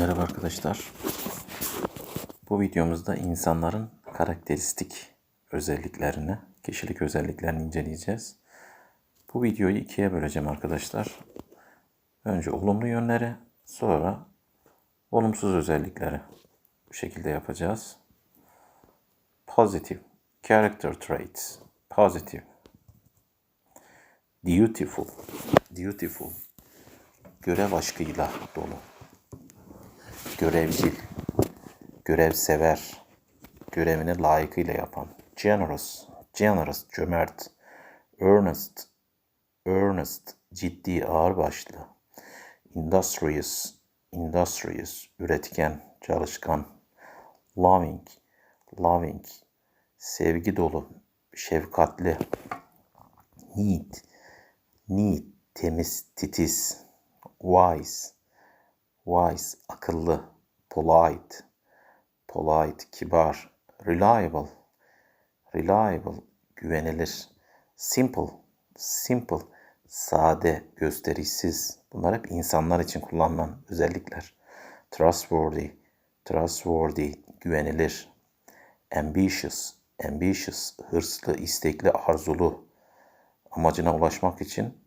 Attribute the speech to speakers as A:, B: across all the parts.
A: Merhaba arkadaşlar. Bu videomuzda insanların karakteristik özelliklerini, kişilik özelliklerini inceleyeceğiz. Bu videoyu ikiye böleceğim arkadaşlar. Önce olumlu yönleri, sonra olumsuz özellikleri bu şekilde yapacağız. Positive character traits. Positive. Dutiful. Dutiful. Görev aşkıyla dolu görevcil, görevsever, görevini layıkıyla yapan, generous, generous, cömert, earnest, earnest, ciddi, ağırbaşlı, industrious, industrious, üretken, çalışkan, loving, loving, sevgi dolu, şefkatli, neat, neat, temiz, titiz, wise, wise, akıllı, polite, polite, kibar, reliable, reliable, güvenilir, simple, simple, sade, gösterişsiz. Bunlar hep insanlar için kullanılan özellikler. Trustworthy, trustworthy, güvenilir. Ambitious, ambitious, hırslı, istekli, arzulu. Amacına ulaşmak için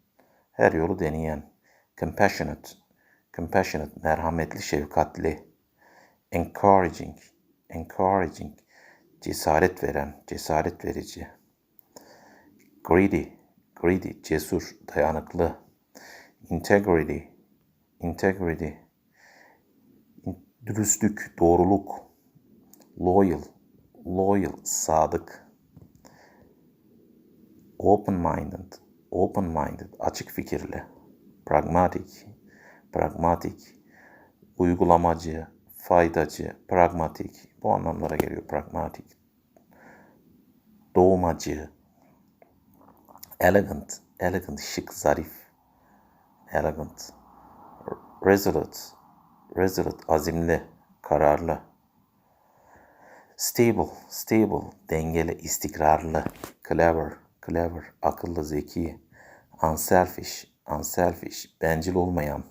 A: her yolu deneyen. Compassionate, compassionate, merhametli, şefkatli, encouraging, encouraging, cesaret veren, cesaret verici, greedy, greedy, cesur, dayanıklı, integrity, integrity, dürüstlük, doğruluk, loyal, loyal, sadık, open-minded, open-minded, açık fikirli, pragmatic, pragmatik, uygulamacı, faydacı, pragmatik bu anlamlara geliyor pragmatik. Doğumacı, elegant, elegant, şık, zarif, elegant, resolute, resolute, azimli, kararlı, stable, stable, dengeli, istikrarlı, clever, clever, akıllı, zeki, unselfish, unselfish, bencil olmayan,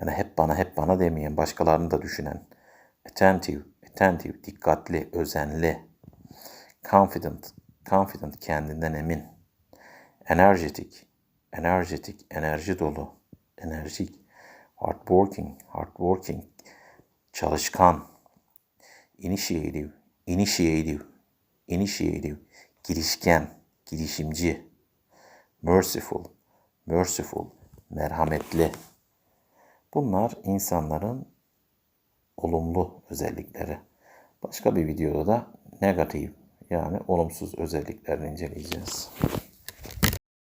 A: yani hep bana hep bana demeyen, başkalarını da düşünen. Attentive, attentive, dikkatli, özenli. Confident, confident, kendinden emin. Energetic, energetic, enerji dolu, enerjik. Hardworking, hardworking, çalışkan. Initiative, initiative, initiative, girişken, girişimci. Merciful, merciful, merhametli. Bunlar insanların olumlu özellikleri. Başka bir videoda da negatif yani olumsuz özelliklerini inceleyeceğiz.